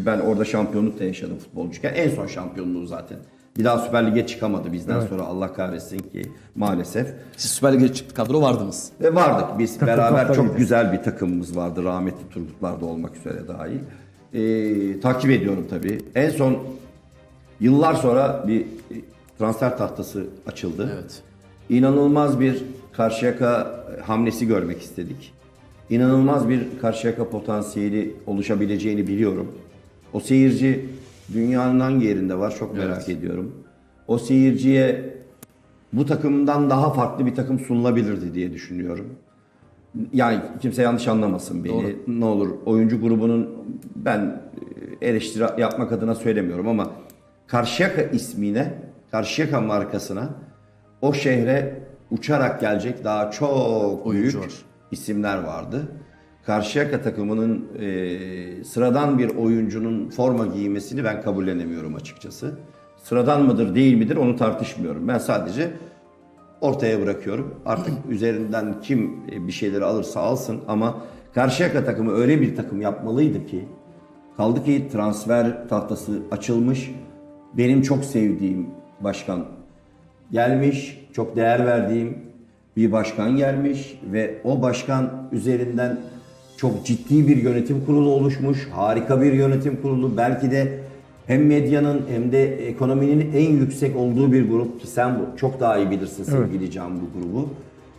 Çünkü ben orada şampiyonluk da yaşadım futbolcuyken. En son şampiyonluğu zaten. Bir daha Süper Lig'e çıkamadı bizden sonra Allah kahretsin ki maalesef. Siz Süper Lig'e çıktı kadro vardınız. Ve vardık biz beraber kaptanıydı. çok güzel bir takımımız vardı rahmetli Turgutlar da olmak üzere dahil. Ee, takip ediyorum tabii. En son yıllar sonra bir e, transfer tahtası açıldı. Evet. İnanılmaz bir Karşıyaka hamlesi görmek istedik. İnanılmaz bir Karşıyaka potansiyeli oluşabileceğini biliyorum. O seyirci dünyanın hangi yerinde var çok merak ediyorum. O seyirciye bu takımdan daha farklı bir takım sunulabilirdi diye düşünüyorum. Yani kimse yanlış anlamasın beni. Ne olur oyuncu grubunun ben e, eleştiri yapmak adına söylemiyorum ama Karşıyaka ismine, Karşıyaka markasına o şehre uçarak gelecek daha çok Oyuncu büyük var. isimler vardı. Karşıyaka takımının e, sıradan bir oyuncunun forma giymesini ben kabullenemiyorum açıkçası. Sıradan mıdır değil midir onu tartışmıyorum. Ben sadece ortaya bırakıyorum. Artık üzerinden kim e, bir şeyleri alırsa alsın ama Karşıyaka takımı öyle bir takım yapmalıydı ki kaldı ki transfer tahtası açılmış. Benim çok sevdiğim başkan gelmiş, çok değer verdiğim bir başkan gelmiş ve o başkan üzerinden çok ciddi bir yönetim kurulu oluşmuş. Harika bir yönetim kurulu. Belki de hem medyanın hem de ekonominin en yüksek olduğu bir grup ki sen bu çok daha iyi bilirsin sevgili Can bu grubu.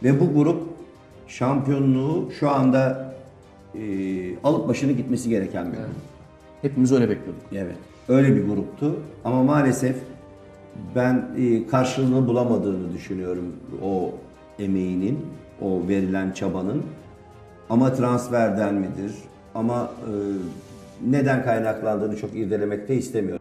Ve bu grup şampiyonluğu şu anda e, alıp başını gitmesi gereken bir grup. Hepimiz öyle bekliyorduk. Evet. Öyle bir gruptu. Ama maalesef ben e, karşılığını bulamadığını düşünüyorum o emeğinin, o verilen çabanın. Ama transferden midir? Ama e, neden kaynaklandığını çok irdelemek de istemiyorum.